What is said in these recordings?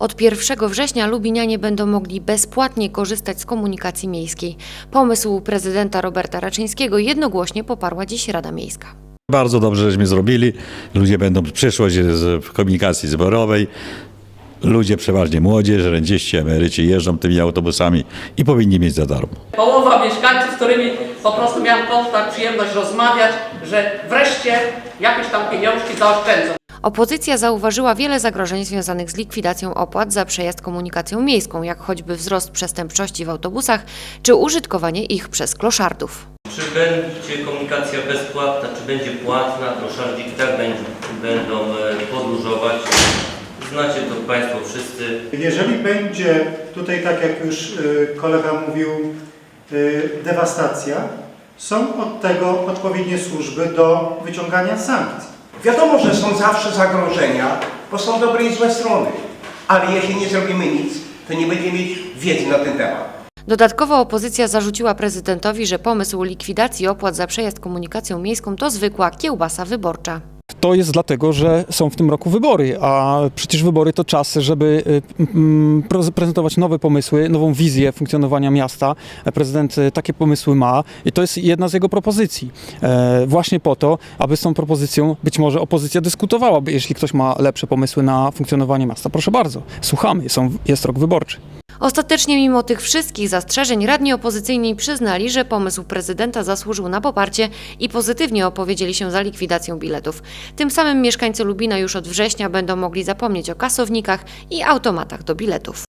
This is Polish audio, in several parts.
Od 1 września Lubinianie będą mogli bezpłatnie korzystać z komunikacji miejskiej. Pomysł prezydenta Roberta Raczyńskiego jednogłośnie poparła dziś Rada Miejska. Bardzo dobrze, żeśmy zrobili. Ludzie będą, przyszłość z w komunikacji zbiorowej. Ludzie, przeważnie młodzież, renciści, emeryci jeżdżą tymi autobusami i powinni mieć za darmo. Połowa mieszkańców, z którymi po prostu miałem kontakt, przyjemność rozmawiać, że wreszcie jakieś tam pieniążki zaoszczędzą. Opozycja zauważyła wiele zagrożeń związanych z likwidacją opłat za przejazd komunikacją miejską, jak choćby wzrost przestępczości w autobusach czy użytkowanie ich przez kloszardów. Czy będzie komunikacja bezpłatna, czy będzie płatna, kloszardzi i tak będą e, podróżować. Znacie to Państwo wszyscy. Jeżeli będzie tutaj, tak jak już y, kolega mówił, y, dewastacja, są od tego odpowiednie służby do wyciągania sankcji. Wiadomo, że są zawsze zagrożenia, bo są dobre i złe strony. Ale jeśli nie zrobimy nic, to nie będziemy mieć wiedzy na ten temat. Dodatkowo opozycja zarzuciła prezydentowi, że pomysł likwidacji opłat za przejazd komunikacją miejską to zwykła kiełbasa wyborcza. To jest dlatego, że są w tym roku wybory, a przecież wybory to czas, żeby y, pre- prezentować nowe pomysły, nową wizję funkcjonowania miasta. Prezydent y, takie pomysły ma i to jest jedna z jego propozycji. E, Właśnie po to, aby z tą propozycją być może opozycja dyskutowała, by jeśli ktoś ma lepsze pomysły na funkcjonowanie miasta. Proszę bardzo, słuchamy, są, jest rok wyborczy. Ostatecznie mimo tych wszystkich zastrzeżeń radni opozycyjni przyznali, że pomysł prezydenta zasłużył na poparcie i pozytywnie opowiedzieli się za likwidacją biletów. Tym samym mieszkańcy Lubina już od września będą mogli zapomnieć o kasownikach i automatach do biletów.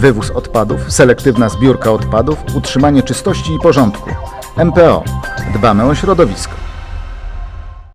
Wywóz odpadów, selektywna zbiórka odpadów, utrzymanie czystości i porządku. MPO. Dbamy o środowisko.